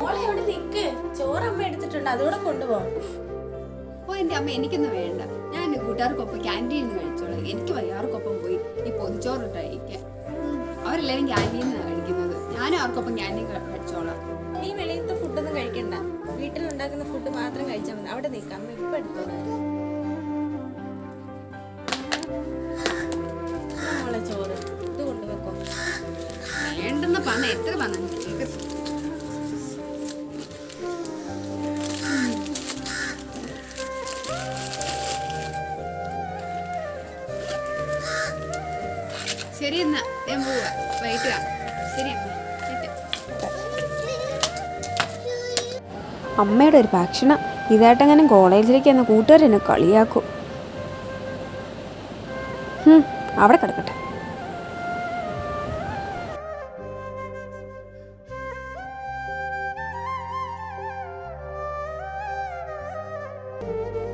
മോളെ അവിടെ നിക്ക്. ചോറ് അമ്മ എടുത്തിട്ടുണ്ട്. അതുകൂടെ കൊണ്ടുപോകാം. ഓ എന്റെ അമ്മ എനിക്കൊന്നും വേണ്ട. ഞാൻ എന്റെ കൂട്ടുകാർക്കൊപ്പം ക്യാന്റീനിൽ നിന്ന് കഴിച്ചോളാം. എനിക്ക് വയ്യാർക്കൊപ്പം പോയി ഈ പൊതിച്ചോറ് കഴിക്കാം. അവരെല്ലാവരും ക്യാന്റീനിൽ നിന്നാണ് കഴിക്കുന്നത്. ഞാനും അവർക്കൊപ്പം ക്യാന്റീൻ കഴിച്ചോളാം. നീ വെളിയിലത്തെ ഫുഡൊന്നും കഴിക്കണ്ട. വീട്ടിലുണ്ടാക്കുന്ന ഫുഡ് മാത്രം കഴിച്ചാൽ മതി. അവിടെ നിൽക്കാം അമ്മ ഇപ്പൊ എടുത്തോളാം. ചോറ്. ഇത് കൊണ്ടുവെക്കോ. വേണ്ടെന്ന് പറഞ്ഞ എത്ര പറഞ്ഞു ശരി എന്നാ ഞാൻ പോവാ. വൈകിട്ട് ശരി അമ്മ ശരി. അമ്മയുടെ ഒരു ഭക്ഷണം. ഇതായിട്ടെങ്ങനെ കോളേജിലേക്ക് എന്ന കൂട്ടുകാർ എന്നെ കളിയാക്കും. അവിടെ കിടക്കട്ടെ. ആരും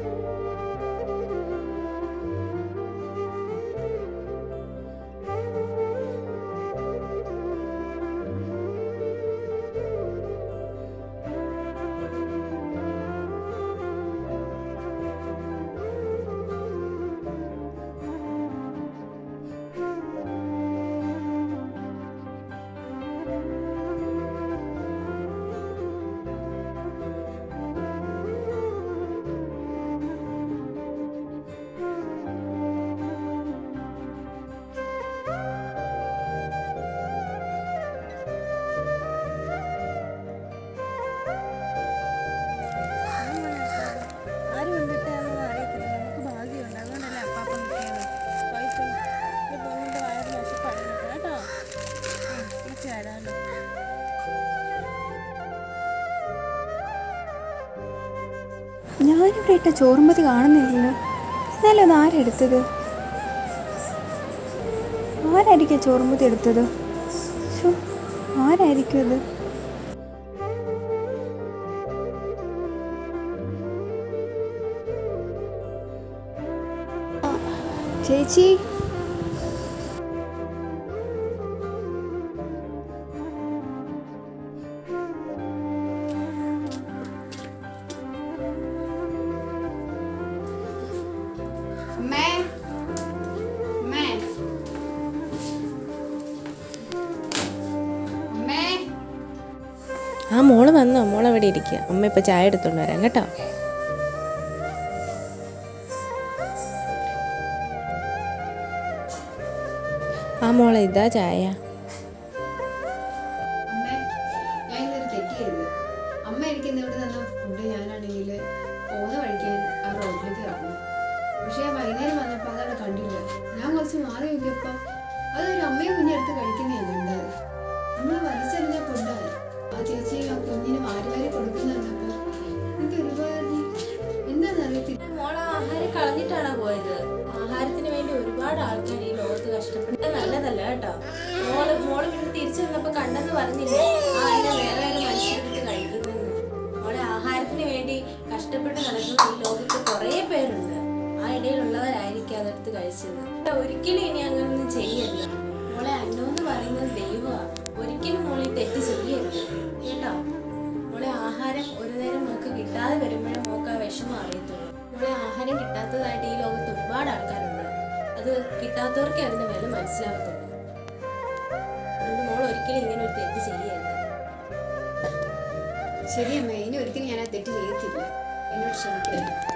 ഞാനിവിടെ ഇട്ട ചോറുമ്പതി കാണുന്നില്ലല്ലോ. എന്നാലും അത് ആരെടുത്തത് ആരായിരിക്കും ചോറുമ്പതി എടുത്തത്? ആരായിരിക്കും അത്? ചേച്ചി. ആ മോൾ വന്നോ? മോൾ അവിടെ ഇരിക്കുക. അമ്മ ഇപ്പൊ ചായ എടുത്തോണ്ട് വരാം കേട്ടോ. ആ മോളെ ഇതാ ചായ. അമ്മേ ആ പക്ഷേ വൈകുന്നേരം വന്നപ്പോൾ ഞാൻ കുറച്ച് മാറി നോക്കിയപ്പോൾ അതൊരു അമ്മയും കുഞ്ഞെടുത്ത് കഴിക്കുന്നതാണ് കണ്ടത്. നമ്മൾ വലിച്ചെറിഞ്ഞ കേട്ടോ. മോൾ മോൾ പിന്നെ തിരിച്ചു വന്നപ്പോ കണ്ടെന്ന് പറഞ്ഞില്ലേ? ആ എന്നെ വേറെ ഒരു മനുഷ്യരെടുത്ത് കഴിക്കുന്നെന്ന്. മോളെ ആഹാരത്തിന് വേണ്ടി കഷ്ടപ്പെട്ട് നടക്കുന്ന ഈ ലോകത്ത് കുറേ പേരുണ്ട്. ആ ഇടയിലുള്ളവരായിരിക്കും അതെടുത്ത് കഴിച്ചത്. ഒരിക്കലും ഇനി അങ്ങനൊന്നും ചെയ്യരുത്. മോളെ അന്നോന്ന് പറയുന്നത് ദൈവമാണ് ഒരിക്കലും മോളി തെറ്റ് ചെയ്യരുത്. കേട്ടോ? മോളെ ആഹാരം ഒരു നേരം മോക്ക് കിട്ടാതെ വരുമ്പോഴേ മോക്ക് ആ വിഷമം അറിയത്തുള്ളൂ. മോളെ ആഹാരം കിട്ടാത്തതായിട്ട് ഈ ലോകത്ത് ഒരുപാട് ആൾക്കാരുണ്ട്. അത് കിട്ടാത്തവർക്കേ അതിന്റെ വില മനസ്സിലാകത്തുള്ളൂ അതുകൊണ്ട് മോൾ ഒരിക്കലും ഇങ്ങനെ ഒരു തെറ്റ് ചെയ്യരുത്. ശരി അമ്മ ഇനി ഒരിക്കലും ഞാൻ ആ തെറ്റ് ചെയ്യത്തില്ല. എന്നോട് ക്ഷമിക്കണം.